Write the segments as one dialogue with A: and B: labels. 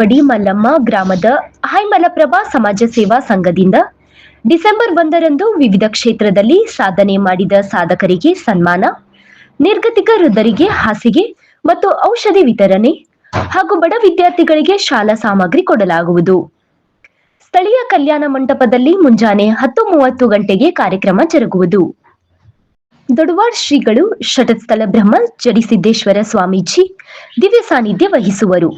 A: ಬೆಳವಡಿ ಮಲ್ಲಮ್ಮ ಗ್ರಾಮದ ಹೈಮಲಪ್ರಭಾ ಸಮಾಜ ಸೇವಾ ಸಂಘದಿಂದ ಡಿಸೆಂಬರ್ ಒಂದರಂದು ವಿವಿಧ ಕ್ಷೇತ್ರದಲ್ಲಿ ಸಾಧನೆ ಮಾಡಿದ ಸಾಧಕರಿಗೆ ಸನ್ಮಾನ, ನಿರ್ಗತಿಕ ವೃದ್ಧರಿಗೆ ಹಾಸಿಗೆ ಮತ್ತು ಔಷಧಿ ವಿತರಣೆ ಹಾಗೂ ಬಡ ವಿದ್ಯಾರ್ಥಿಗಳಿಗೆ ಶಾಲಾ ಸಾಮಗ್ರಿ ಕೊಡಲಾಗುವುದು. ಸ್ಥಳೀಯ ಕಲ್ಯಾಣ ಮಂಟಪದಲ್ಲಿ ಮುಂಜಾನೆ ಹತ್ತು ಮೂವತ್ತು ಗಂಟೆಗೆ ಕಾರ್ಯಕ್ರಮ ಜರುಗುವುದು. ದೊಡವಾಡ್ ಶ್ರೀಗಳು ಶಟಸ್ಥಲ ಬ್ರಹ್ಮ ಜಡಿಸಿದ್ದೇಶ್ವರ ಸ್ವಾಮೀಜಿ ದಿವ್ಯ ಸಾನ್ನಿಧ್ಯ ವಹಿಸುವರು.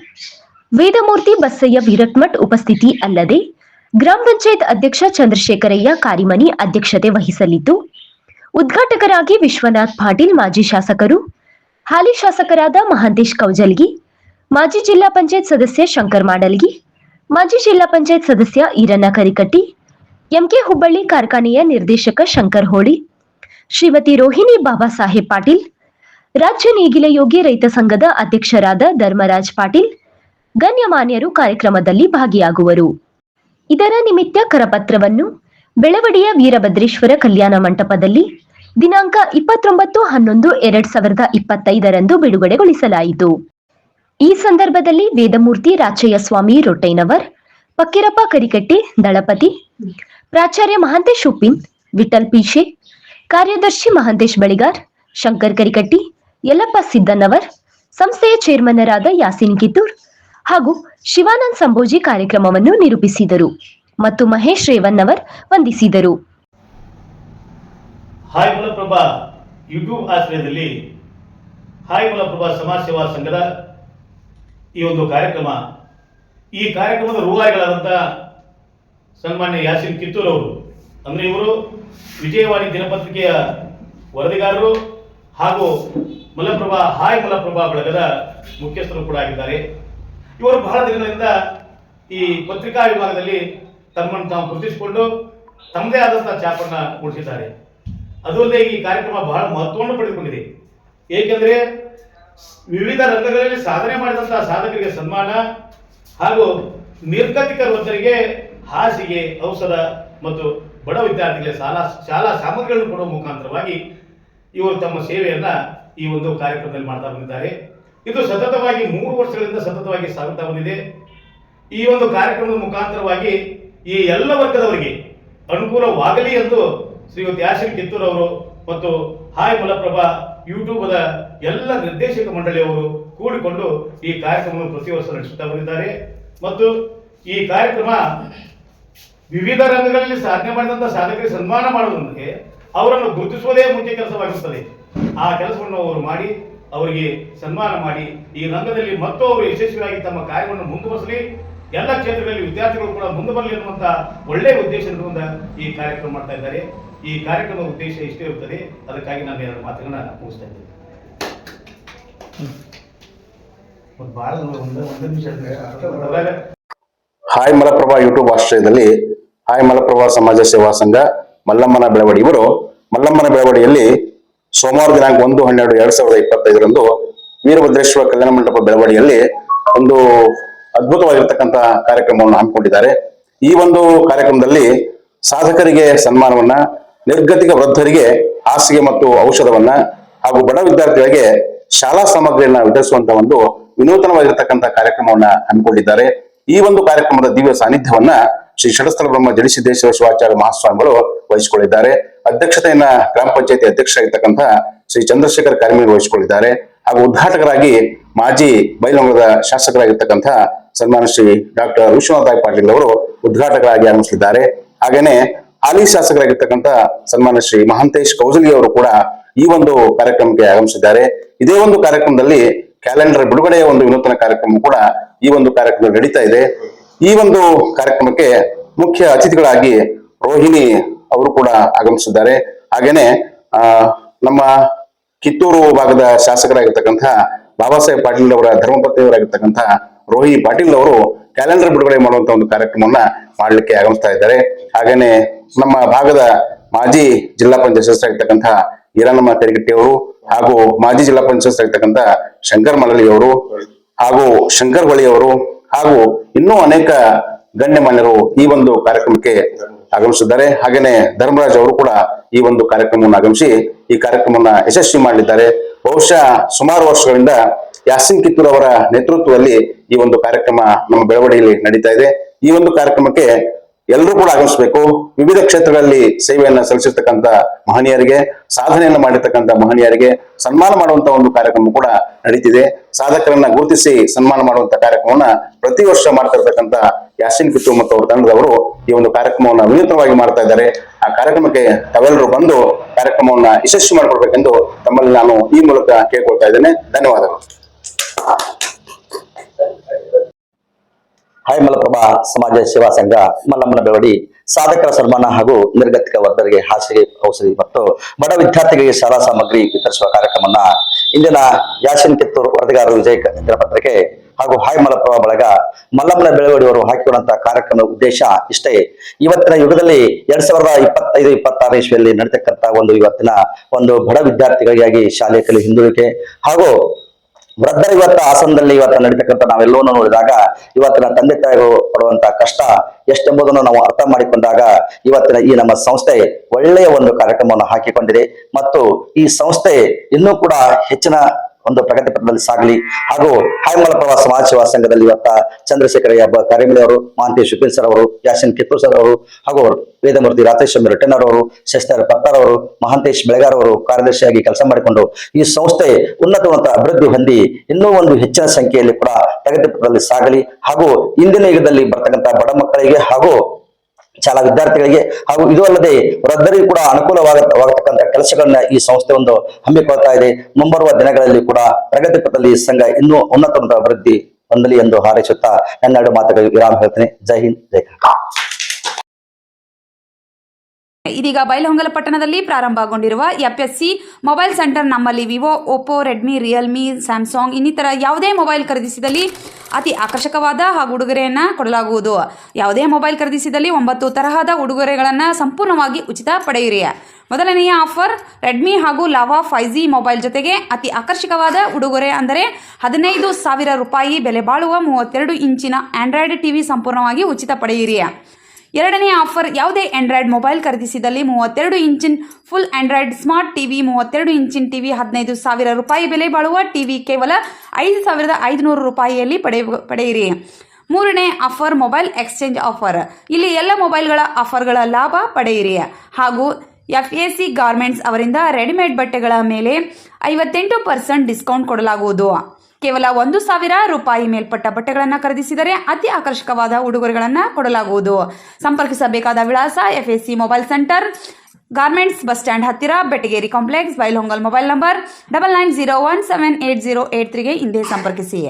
A: ವೇದಮೂರ್ತಿ ಬಸಯ್ಯ ವೀರಟ್ಮಠ್ ಉಪಸ್ಥಿತಿ ಅಲ್ಲದೆ ಗ್ರಾಮ ಪಂಚಾಯತ್ ಅಧ್ಯಕ್ಷ ಚಂದ್ರಶೇಖರಯ್ಯ ಕಾರಿಮನಿ ಅಧ್ಯಕ್ಷತೆ ವಹಿಸಲಿದ್ದು, ಉದ್ಘಾಟಕರಾಗಿ ವಿಶ್ವನಾಥ್ ಪಾಟೀಲ್, ಮಾಜಿ ಶಾಸಕರು, ಹಾಲಿ ಶಾಸಕರಾದ ಮಹಾಂತೇಶ್ ಕೌಜಲ್ಗಿ, ಮಾಜಿ ಜಿಲ್ಲಾ ಪಂಚಾಯತ್ ಸದಸ್ಯ ಶಂಕರ್ ಮಾಡಲ್ಗಿ, ಮಾಜಿ ಜಿಲ್ಲಾ ಪಂಚಾಯತ್ ಸದಸ್ಯ ಈರಣ್ಣ ಕರಿಕಟ್ಟಿ, ಎಂಕೆ ಹುಬ್ಬಳ್ಳಿ ಕಾರ್ಖಾನೆಯ ನಿರ್ದೇಶಕ ಶಂಕರ್ ಹೋಳಿ, ಶ್ರೀಮತಿ ರೋಹಿಣಿ ಬಾಬಾ ಸಾಹೇಬ್ ಪಾಟೀಲ್, ರಾಜ್ಯ ನೇಗಿಲ ಯೋಗಿ ರೈತ ಸಂಘದ ಅಧ್ಯಕ್ಷರಾದ ಧರ್ಮರಾಜ್ ಪಾಟೀಲ್ ಗಣ್ಯಮಾನ್ಯರು ಕಾರ್ಯಕ್ರಮದಲ್ಲಿ ಭಾಗಿಯಾಗುವರು. ಇದರ ನಿಮಿತ್ತ ಕರಪತ್ರವನ್ನು ಬೆಳವಡಿಯ ವೀರಭದ್ರೇಶ್ವರ ಕಲ್ಯಾಣ ಮಂಟಪದಲ್ಲಿ ದಿನಾಂಕ ಇಪ್ಪತ್ತೊಂಬತ್ತು ಹನ್ನೊಂದು ಎರಡ್ ಸಾವಿರದ ಇಪ್ಪತ್ತೈದರಂದು ಬಿಡುಗಡೆಗೊಳಿಸಲಾಯಿತು. ಈ ಸಂದರ್ಭದಲ್ಲಿ ವೇದಮೂರ್ತಿ ರಾಚಯ್ಯ ಸ್ವಾಮಿ ರೊಟ್ಟೈನವರ್, ಪಕ್ಕಿರಪ್ಪ ಕರಿಕಟ್ಟಿ, ದಳಪತಿ, ಪ್ರಾಚಾರ್ಯ ಮಹಾಂತೇಶ್ ಉಪ್ಪಿನ್, ವಿಠಲ್ ಪೀಶೆ, ಕಾರ್ಯದರ್ಶಿ ಮಹಾಂತೇಶ್ ಬಳಿಗಾರ್, ಶಂಕರ್ ಕರಿಕಟ್ಟಿ, ಯಲ್ಲಪ್ಪ ಸಿದ್ದನವರ್, ಸಂಸ್ಥೆಯ ಚೇರ್ಮನ್ನರಾದ ಯಾಸಿನ್ ಕಿತ್ತೂರ್ ಹಾಗೂ ಶಿವಾನಂದ್ ಸಂಭೋಜಿ ಕಾರ್ಯಕ್ರಮವನ್ನು ನಿರೂಪಿಸಿದರು ಮತ್ತು ಮಹೇಶ್ ರೇವನ್ನವರ್ ವಂದಿಸಿದರು.
B: ಹಾಯ್ ಮಲಪ್ರಭಾ ಯೂಟ್ಯೂಬ್ ಆಶ್ರಯದಲ್ಲಿ ಹಾಯ್ ಮಲಪ್ರಭಾ ಸಮಾಜ ಸೇವಾ ಸಂಘದ ಈ ಒಂದು ಕಾರ್ಯಕ್ರಮ. ಈ ಕಾರ್ಯಕ್ರಮದ ರೂವಾರಿಗಳಾದಂಥ ಸನ್ಮಾನ್ಯ ಯಾಸಿನ್ ಕಿತ್ತೂರ್ ಅವರು, ಅಂದ್ರೆ ಇವರು ವಿಜಯವಾಣಿ ದಿನಪತ್ರಿಕೆಯ ವರದಿಗಾರರು ಹಾಗೂ ಮಲಪ್ರಭಾ, ಹಾಯ್ ಮಲಪ್ರಭಾ ಬಳಗದ ಮುಖ್ಯಸ್ಥರು ಕೂಡ ಆಗಿದ್ದಾರೆ. ಇವರು ಬಹಳ ದಿನಗಳಿಂದ ಈ ಪತ್ರಿಕಾ ವಿಭಾಗದಲ್ಲಿ ತಮ್ಮನ್ನು ತಾವು ಗುರುತಿಸಿಕೊಂಡು ತಮ್ಮದೇ ಆದಂತಹ ಛಾಪನ್ನ ಮೂಡಿಸಿದ್ದಾರೆ ಅದಲ್ಲದೆ ಈ ಕಾರ್ಯಕ್ರಮ ಬಹಳ ಮಹತ್ವವನ್ನು ಪಡೆದುಕೊಂಡಿದೆ. ಏಕೆಂದರೆ ವಿವಿಧ ರಂಗಗಳಲ್ಲಿ ಸಾಧನೆ ಮಾಡಿದಂತಹ ಸಾಧಕರಿಗೆ ಸನ್ಮಾನ ಹಾಗೂ ನಿರ್ಗತಿಕ ವೃದ್ಧರಿಗೆ ಹಾಸಿಗೆ, ಔಷಧ ಮತ್ತು ಬಡ ವಿದ್ಯಾರ್ಥಿಗಳಿಗೆ ಶಾಲಾ ಶಾಲಾ ಸಾಮಗ್ರಿಗಳನ್ನು ಕೊಡುವ ಮುಖಾಂತರವಾಗಿ ಇವರು ತಮ್ಮ ಸೇವೆಯನ್ನು ಈ ಒಂದು ಕಾರ್ಯಕ್ರಮದಲ್ಲಿ ಮಾಡ್ತಾ ಬಂದಿದ್ದಾರೆ. ಇದು ಸತತವಾಗಿ ಮೂರು ವರ್ಷಗಳಿಂದ ಸತತವಾಗಿ ಸಾಗುತ್ತಾ ಬಂದಿದೆ. ಈ ಒಂದು ಕಾರ್ಯಕ್ರಮದ ಮುಖಾಂತರವಾಗಿ ಈ ಎಲ್ಲ ವರ್ಗದವರಿಗೆ ಅನುಕೂಲವಾಗಲಿ ಎಂದು ಶ್ರೀಮತಿ ಯಾಸಿನ್ ಕಿತ್ತೂರ್ ಅವರು ಮತ್ತು ಹಾಯ್ ಮಲಪ್ರಭಾ ಯೂಟ್ಯೂಬದ ಎಲ್ಲ ನಿರ್ದೇಶಕ ಮಂಡಳಿಯವರು ಕೂಡಿಕೊಂಡು ಈ ಕಾರ್ಯಕ್ರಮವನ್ನು ಪ್ರತಿ ವರ್ಷ ನಡೆಸುತ್ತಾ ಬಂದಿದ್ದಾರೆ. ಮತ್ತು ಈ ಕಾರ್ಯಕ್ರಮ ವಿವಿಧ ರಂಗಗಳಲ್ಲಿ ಸಾಧನೆ ಮಾಡಿದಂಥ ಸಾಧಕರಿಗೆ ಸನ್ಮಾನ ಮಾಡುವುದಕ್ಕೆ ಅವರನ್ನು ಗುರುತಿಸುವುದೇ ಮುಖ್ಯ ಕೆಲಸವಾಗಿರುತ್ತದೆ. ಆ ಕೆಲಸವನ್ನು ಅವರು ಮಾಡಿ ಅವರಿಗೆ ಸನ್ಮಾನ ಮಾಡಿ ಈ ರಂಗದಲ್ಲಿ ಮತ್ತೊಬ್ಬರು ಯಶಸ್ವಿಯಾಗಿ ತಮ್ಮ ಕಾರ್ಯವನ್ನು ಮುಂದುವರಿಸಲಿ. ಎಲ್ಲ ಕ್ಷೇತ್ರಗಳಲ್ಲಿ ವಿದ್ಯಾರ್ಥಿಗಳು ಕೂಡ ಮುಂದೆ ಬರಲಿ ಅನ್ನುವಂಥ ಒಳ್ಳೆಯ ಉದ್ದೇಶದಿಂದ ಈ ಕಾರ್ಯಕ್ರಮ ಮಾಡ್ತಾ ಇದ್ದಾರೆ. ಈ ಕಾರ್ಯಕ್ರಮದ ಉದ್ದೇಶ ಇಷ್ಟೇ ಇರುತ್ತದೆ. ಅದಕ್ಕಾಗಿ ನಾನು ಎರಡು ಮಾತುಗಳನ್ನ ಮುಗಿಸ್ತಾ ಇದ್ದೇನೆ.
C: ಹಾಯ್ ಮಲಪ್ರಭಾ ಯೂಟ್ಯೂಬ್ ಆಶ್ರಯದಲ್ಲಿ. ಹಾಯ್ ಮಲಪ್ರಭಾ ಸಮಾಜ ಸೇವಾ ಸಂಘ ಮಲ್ಲಮ್ಮನ ಬೆಳವಡಿ ಇವರು. ಮಲ್ಲಮ್ಮನ ಬೆಳವಡಿಯಲ್ಲಿ ಸೋಮವಾರ ದಿನಾಂಕ ಒಂದು, ಹನ್ನೆರಡು, ಎರಡ್ ಸಾವಿರದ ಇಪ್ಪತ್ತೈದರಂದು ವೀರಭದ್ರೇಶ್ವರ ಕಲ್ಯಾಣ ಮಂಟಪ ಬೆಳವಣಿಗೆಯಲ್ಲಿ ಒಂದು ಅದ್ಭುತವಾಗಿರ್ತಕ್ಕಂಥ ಕಾರ್ಯಕ್ರಮವನ್ನು ಹಮ್ಮಿಕೊಂಡಿದ್ದಾರೆ. ಈ ಒಂದು ಕಾರ್ಯಕ್ರಮದಲ್ಲಿ ಸಾಧಕರಿಗೆ ಸನ್ಮಾನವನ್ನ, ನಿರ್ಗತಿಕ ವೃದ್ಧರಿಗೆ ಹಾಸಿಗೆ ಮತ್ತು ಔಷಧವನ್ನ ಹಾಗೂ ಬಡ ವಿದ್ಯಾರ್ಥಿಗಳಿಗೆ ಶಾಲಾ ಸಾಮಗ್ರಿಯನ್ನ ವಿತರಿಸುವಂತ ಒಂದು ವಿನೂತನವಾಗಿರ್ತಕ್ಕಂಥ ಕಾರ್ಯಕ್ರಮವನ್ನ ಹಮ್ಮಿಕೊಂಡಿದ್ದಾರೆ. ಈ ಒಂದು ಕಾರ್ಯಕ್ರಮದ ದಿವ್ಯ ಸಾನ್ನಿಧ್ಯವನ್ನ ಶ್ರೀ ಷಡಸ್ಥಲ ಬ್ರಹ್ಮ ಜಡಿಸಿದ್ದೇಶ್ವರ ಶಿವಾಚಾರ್ಯ ಮಹಾಸ್ವಾಮಿಗಳು ವಹಿಸಿಕೊಂಡಿದ್ದಾರೆ. ಅಧ್ಯಕ್ಷತೆಯನ್ನ ಗ್ರಾಮ ಪಂಚಾಯತಿ ಅಧ್ಯಕ್ಷರಾಗಿರ್ತಕ್ಕಂಥ ಶ್ರೀ ಚಂದ್ರಶೇಖರ್ ಕಾರ್ಮಿಕ ವಹಿಸಿಕೊಂಡಿದ್ದಾರೆ. ಹಾಗೂ ಉದ್ಘಾಟಕರಾಗಿ ಮಾಜಿ ಬೈಲಂಗದ ಶಾಸಕರಾಗಿರ್ತಕ್ಕಂಥ ಸನ್ಮಾನ ಶ್ರೀ ಡಾಕ್ಟರ್ ವಿಶ್ವನಾಥ್ ಪಾಟೀಲ್ ಅವರು ಉದ್ಘಾಟಕರಾಗಿ ಆಗಮಿಸಲಿದ್ದಾರೆ. ಹಾಗೇನೆ ಹಾಲಿ ಶಾಸಕರಾಗಿರ್ತಕ್ಕಂಥ ಸನ್ಮಾನ ಶ್ರೀ ಮಹಾಂತೇಶ್ ಕೌಜಲಿ ಅವರು ಕೂಡ ಈ ಒಂದು ಕಾರ್ಯಕ್ರಮಕ್ಕೆ ಆಗಮಿಸಿದ್ದಾರೆ. ಇದೇ ಒಂದು ಕಾರ್ಯಕ್ರಮದಲ್ಲಿ ಕ್ಯಾಲೆಂಡರ್ ಬಿಡುಗಡೆಯ ಒಂದು ವಿನೂತನ ಕಾರ್ಯಕ್ರಮ ಕೂಡ ಈ ಒಂದು ಕಾರ್ಯಕ್ರಮ ನಡೀತಾ ಇದೆ. ಈ ಒಂದು ಕಾರ್ಯಕ್ರಮಕ್ಕೆ ಮುಖ್ಯ ಅತಿಥಿಗಳಾಗಿ ರೋಹಿಣಿ ಅವರು ಕೂಡ ಆಗಮಿಸಿದ್ದಾರೆ. ಹಾಗೇನೆ ನಮ್ಮ ಕಿತ್ತೂರು ಭಾಗದ ಶಾಸಕರಾಗಿರ್ತಕ್ಕಂತಹ ಬಾಬಾ ಸಾಹೇಬ್ ಪಾಟೀಲ್ ಅವರ ಧರ್ಮಪತ್ನಿಯವರಾಗಿರ್ತಕ್ಕಂತಹ ರೋಹಿ ಪಾಟೀಲ್ ಅವರು ಕ್ಯಾಲೆಂಡರ್ ಬಿಡುಗಡೆ ಮಾಡುವಂತ ಒಂದು ಕಾರ್ಯಕ್ರಮವನ್ನ ಮಾಡಲಿಕ್ಕೆ ಆಗಮಿಸ್ತಾ ಇದ್ದಾರೆ. ಹಾಗೇನೆ, ನಮ್ಮ ಭಾಗದ ಮಾಜಿ ಜಿಲ್ಲಾ ಪಂಚಾಯತ್ ಸದಸ್ಯರಾಗಿರ್ತಕ್ಕಂಥ ಈರಣ್ಣಮ್ಮ ಕರಿಗಟ್ಟಿ ಅವರು ಹಾಗೂ ಮಾಜಿ ಜಿಲ್ಲಾ ಪಂಚಾಯತ್ ಸದಸ್ಯರಾಗಿರ್ತಕ್ಕಂಥ ಶಂಕರ್ ಮಲಲಿ ಅವರು ಹಾಗೂ ಶಂಕರ್ ಹೊಳಿ ಅವರು ಹಾಗೂ ಇನ್ನೂ ಅನೇಕ ಗಣ್ಯಮಾನ್ಯರು ಈ ಒಂದು ಕಾರ್ಯಕ್ರಮಕ್ಕೆ ಆಗಮಿಸಿದ್ದಾರೆ. ಹಾಗೇನೆ ಧರ್ಮರಾಜ್ ಅವರು ಕೂಡ ಈ ಒಂದು ಕಾರ್ಯಕ್ರಮವನ್ನು ಆಗಮಿಸಿ ಈ ಕಾರ್ಯಕ್ರಮವನ್ನ ಯಶಸ್ವಿ ಮಾಡಲಿದ್ದಾರೆ ಬಹುಶಃ ಸುಮಾರು ವರ್ಷಗಳಿಂದ ಯಾಸಿನ್ ಕಿತ್ತೂರ್ ಅವರ ನೇತೃತ್ವದಲ್ಲಿ ಈ ಒಂದು ಕಾರ್ಯಕ್ರಮ ನಮ್ಮ ಬೆಳವಣಿಗೆಯಲ್ಲಿ ನಡೀತಾ ಇದೆ. ಈ ಒಂದು ಕಾರ್ಯಕ್ರಮಕ್ಕೆ ಎಲ್ಲರೂ ಕೂಡ ಆಗಮಿಸಬೇಕು. ವಿವಿಧ ಕ್ಷೇತ್ರಗಳಲ್ಲಿ ಸೇವೆಯನ್ನ ಸಲ್ಲಿಸಿರ್ತಕ್ಕಂಥ ಮಹನೀಯರಿಗೆ, ಸಾಧನೆಯನ್ನು ಮಾಡಿರ್ತಕ್ಕಂಥ ಮಹನೀಯರಿಗೆ ಸನ್ಮಾನ ಮಾಡುವಂತ ಒಂದು ಕಾರ್ಯಕ್ರಮ ಕೂಡ ನಡೀತಿದೆ. ಸಾಧಕರನ್ನ ಗುರುತಿಸಿ ಸನ್ಮಾನ ಮಾಡುವಂತ ಕಾರ್ಯಕ್ರಮವನ್ನ ಪ್ರತಿ ವರ್ಷ ಮಾಡ್ತಾ ಇರ್ತಕ್ಕಂಥ ಯಾಸಿನ್ ಕಿತ್ತು ಮತ್ತು ಅವರ ತಂಡದವರು ಈ ಒಂದು ಕಾರ್ಯಕ್ರಮವನ್ನ ವಿನೂತನವಾಗಿ ಮಾಡ್ತಾ ಇದ್ದಾರೆ. ಆ ಕಾರ್ಯಕ್ರಮಕ್ಕೆ ತಾವೆಲ್ಲರೂ ಬಂದು ಕಾರ್ಯಕ್ರಮವನ್ನ ಯಶಸ್ವಿ ಮಾಡಿಕೊಡ್ಬೇಕೆಂದು ತಮ್ಮಲ್ಲಿ ನಾನು ಈ ಮೂಲಕ ಕೇಳ್ಕೊಳ್ತಾ ಇದ್ದೇನೆ. ಧನ್ಯವಾದಗಳು.
D: ಹಾಯ್ ಮಲಪ್ರಭಾ, ಸಮಾಜ ಸೇವಾ ಸಂಘ, ಮಲ್ಲಮ್ಮನ ಬೆಳವಡಿ ಸಾಧಕರ ಸನ್ಮಾನ ಹಾಗೂ ನಿರ್ಗತಿಕ ವರ್ಗರಿಗೆ ಹಾಸಿಗೆ ಔಷಧಿ ಮತ್ತು ಬಡ ವಿದ್ಯಾರ್ಥಿಗಳಿಗೆ ಶಾಲಾ ಸಾಮಗ್ರಿ ವಿತರಿಸುವ ಕಾರ್ಯಕ್ರಮವನ್ನ ಇಂದಿನ ಯಾಶಿನ್ ಕಿತ್ತೂರು ವರದಿಗಾರರು ವಿಜಯ ಪತ್ರಿಕೆ ಹಾಗೂ ಹಾಯ್ ಮಲಪ್ರಭಾ ಬಳಗ ಮಲ್ಲಮ್ಮನ ಬೆಳವಡಿಯವರು ಹಾಕಿಕೊಂಡಂತಹ ಕಾರ್ಯಕ್ರಮದ ಉದ್ದೇಶ ಇಷ್ಟೇ. ಇವತ್ತಿನ ಯುಗದಲ್ಲಿ ಎರಡ್ ಸಾವಿರದ ಇಪ್ಪತ್ತೈದು, ಇಪ್ಪತ್ತಾರು ಇಸ್ವಿಯಲ್ಲಿ ನಡೆತಕ್ಕಂತಹ ಒಂದು ಇವತ್ತಿನ ಒಂದು ಬಡ ವಿದ್ಯಾರ್ಥಿಗಳಿಗಾಗಿ ಶಾಲೆ ಕಲಿ ಹಿಂದುಳಿಕೆ ಹಾಗೂ ವೃದ್ಧರು ಇವತ್ತು ಆಸನದಲ್ಲಿ ಇವತ್ತು ನಡೀತಕ್ಕಂಥ ನಾವೆಲ್ಲವನ್ನು ನೋಡಿದಾಗ ಇವತ್ತಿನ ತಂದೆ ತಾಯಿಗಳು ಪಡುವಂತಹ ಕಷ್ಟ ಎಷ್ಟೆಂಬುದನ್ನು ನಾವು ಅರ್ಥ ಮಾಡಿಕೊಂಡಾಗ ಇವತ್ತಿನ ಈ ನಮ್ಮ ಸಂಸ್ಥೆ ಒಳ್ಳೆಯ ಒಂದು ಕಾರ್ಯಕ್ರಮವನ್ನು ಹಾಕಿಕೊಂಡಿದೆ. ಮತ್ತು ಈ ಸಂಸ್ಥೆ ಇನ್ನೂ ಕೂಡ ಹೆಚ್ಚಿನ ಒಂದು ಪ್ರಗತಿ ಪಥದಲ್ಲಿ ಸಾಗಲಿ. ಹಾಗೂ ಹಾಯ್ಮಲಪ್ರಭಾ ಸಮಾಜ ಸೇವಾ ಸಂಘದಲ್ಲಿ ಇವತ್ತ ಚಂದ್ರಶೇಖರ ಕರಿಮಿಲಿ ಅವರು ಮಹಾಂತೇಶ್ ಶುಪಿನ್ ಸರ್ ಅವರು, ಯಾಸಿನ್ ಕಿತ್ತೂರ್ ಸರ್ ಅವರು, ಹಾಗೂ ವೇದಮೂರ್ತಿ ರಾಧೇಶ್ವರ ರಿಟರ್ನರ್ ಅವರು ಶಸ್ತ್ರ ಪತ್ತಾರ್ ಅವರು, ಮಹಾಂತೇಶ್ ಬೆಳಗಾರ್ ಅವರು ಕಾರ್ಯದರ್ಶಿಯಾಗಿ ಕೆಲಸ ಮಾಡಿಕೊಂಡು ಈ ಸಂಸ್ಥೆ ಉನ್ನತವಂತ ಉನ್ನತ ಅಭಿವೃದ್ಧಿ ಹೊಂದಿ ಇನ್ನೂ ಒಂದು ಹೆಚ್ಚಿನ ಸಂಖ್ಯೆಯಲ್ಲಿ ಕೂಡ ಪ್ರಗತಿ ಪಥದಲ್ಲಿ ಸಾಗಲಿ. ಹಾಗೂ ಇಂದಿನ ಯುಗದಲ್ಲಿ ಬರ್ತಕ್ಕಂಥ ಬಡ ಮಕ್ಕಳಿಗೆ ಹಾಗೂ ಶಾಲಾ ವಿದ್ಯಾರ್ಥಿಗಳಿಗೆ ಹಾಗೂ ಇದು ಅಲ್ಲದೆ ವೃದ್ಧರಿಗೂ ಕೂಡ ಅನುಕೂಲವಾಗತಕ್ಕಂಥ ಕೆಲಸಗಳನ್ನ ಈ ಸಂಸ್ಥೆ ಒಂದು ಹಮ್ಮಿಕೊಳ್ತಾ ಇದೆ. ಮುಂಬರುವ ದಿನಗಳಲ್ಲಿ ಕೂಡ ಪ್ರಗತಿ ಪಥದಲ್ಲಿ ಸಂಘ ಇನ್ನೂ ಉನ್ನತ ಅಭಿವೃದ್ಧಿ ಹೊಂದಲಿ ಎಂದು ಹಾರೈಸುತ್ತಾ ನನ್ನೆರಡು ಮಾತುಗಳು ವಿರಾಮ ಹೇಳ್ತೇನೆ. ಜೈ ಹಿಂದ್, ಜೈ
E: ಇದೀಗ ಬೈಲಹೊಂಗಲ ಪಟ್ಟಣದಲ್ಲಿ ಪ್ರಾರಂಭಗೊಂಡಿರುವ ಎಫ್ಎಸ್ಸಿ ಮೊಬೈಲ್ ಸೆಂಟರ್ ನಮ್ಮಲ್ಲಿ Vivo Oppo Redmi Realme Samsung ಇನ್ನಿತರ ಯಾವುದೇ ಮೊಬೈಲ್ ಖರೀದಿಸಿದಲ್ಲಿ ಅತಿ ಆಕರ್ಷಕವಾದ ಹಾಗೂ ಉಡುಗೊರೆಯನ್ನು ಕೊಡಲಾಗುವುದು. ಯಾವುದೇ ಮೊಬೈಲ್ ಖರೀದಿಸಿದಲ್ಲಿ ಒಂಬತ್ತು ತರಹದ ಉಡುಗೊರೆಗಳನ್ನು ಸಂಪೂರ್ಣವಾಗಿ ಉಚಿತ ಪಡೆಯಿರಿ. ಮೊದಲನೆಯ ಆಫರ್, ರೆಡ್ಮಿ ಹಾಗೂ ಲಾವಾ ಫೈ ಜಿ ಮೊಬೈಲ್ ಜೊತೆಗೆ ಅತಿ ಆಕರ್ಷಕವಾದ ಉಡುಗೊರೆ ಅಂದರೆ ಹದಿನೈದು ಸಾವಿರ ರೂಪಾಯಿ ಬೆಲೆ ಬಾಳುವ ಮೂವತ್ತೆರಡು ಇಂಚಿನ ಆಂಡ್ರಾಯ್ಡ್ ಟಿವಿ ಸಂಪೂರ್ಣವಾಗಿ ಉಚಿತ ಪಡೆಯಿರಿ. ಎರಡನೇ ಆಫರ್ ಯಾವುದೇ ಆಂಡ್ರಾಯ್ಡ್ ಮೊಬೈಲ್ ಖರೀದಿಸಿದಲ್ಲಿ ಮೂವತ್ತೆರಡು ಇಂಚಿನ ಫುಲ್ ಆಂಡ್ರಾಯ್ಡ್ ಸ್ಮಾರ್ಟ್ ಟಿವಿ ಮೂವತ್ತೆರಡು ಇಂಚಿನ ಟಿವಿ ಹದಿನೈದು ಸಾವಿರ ರೂಪಾಯಿ ಬೆಲೆ ಬಾಳುವ ಟಿವಿ ಕೇವಲ ಐದು ಸಾವಿರದ ಐದುನೂರು ರೂಪಾಯಿಯಲ್ಲಿ ಪಡೆಯ ಪಡೆಯಿರಿ. ಮೂರನೇ ಆಫರ್ ಮೊಬೈಲ್ ಎಕ್ಸ್ಚೇಂಜ್ ಆಫರ್ ಇಲ್ಲಿ ಎಲ್ಲ ಮೊಬೈಲ್ಗಳ ಆಫರ್ಗಳ ಲಾಭ ಪಡೆಯಿರಿ. ಹಾಗೂ ಎಫ್ ಎ ಸಿ ಗಾರ್ಮೆಂಟ್ಸ್ ಅವರಿಂದ ರೆಡಿಮೇಡ್ ಬಟ್ಟೆಗಳ ಮೇಲೆ ಐವತ್ತೆಂಟು ಪರ್ಸೆಂಟ್ ಡಿಸ್ಕೌಂಟ್ ಕೊಡಲಾಗುವುದು. ಕೇವಲ ಒಂದು ಸಾವಿರ ರೂಪಾಯಿ ಮೇಲ್ಪಟ್ಟ ಬಟ್ಟೆಗಳನ್ನು ಖರೀದಿಸಿದರೆ ಅತಿ ಆಕರ್ಷಕವಾದ ಉಡುಗೊರೆಗಳನ್ನು ಕೊಡಲಾಗುವುದು. ಸಂಪರ್ಕಿಸಬೇಕಾದ ವಿಳಾಸ F S C mobile centre garments bus stand ಹತ್ತಿರ Betageri complex Bailhongal mobile number double nine zero one seven eight zero eight ತ್ರೀಗೆ ಹಿಂದೆ ಸಂಪರ್ಕಿಸಿ.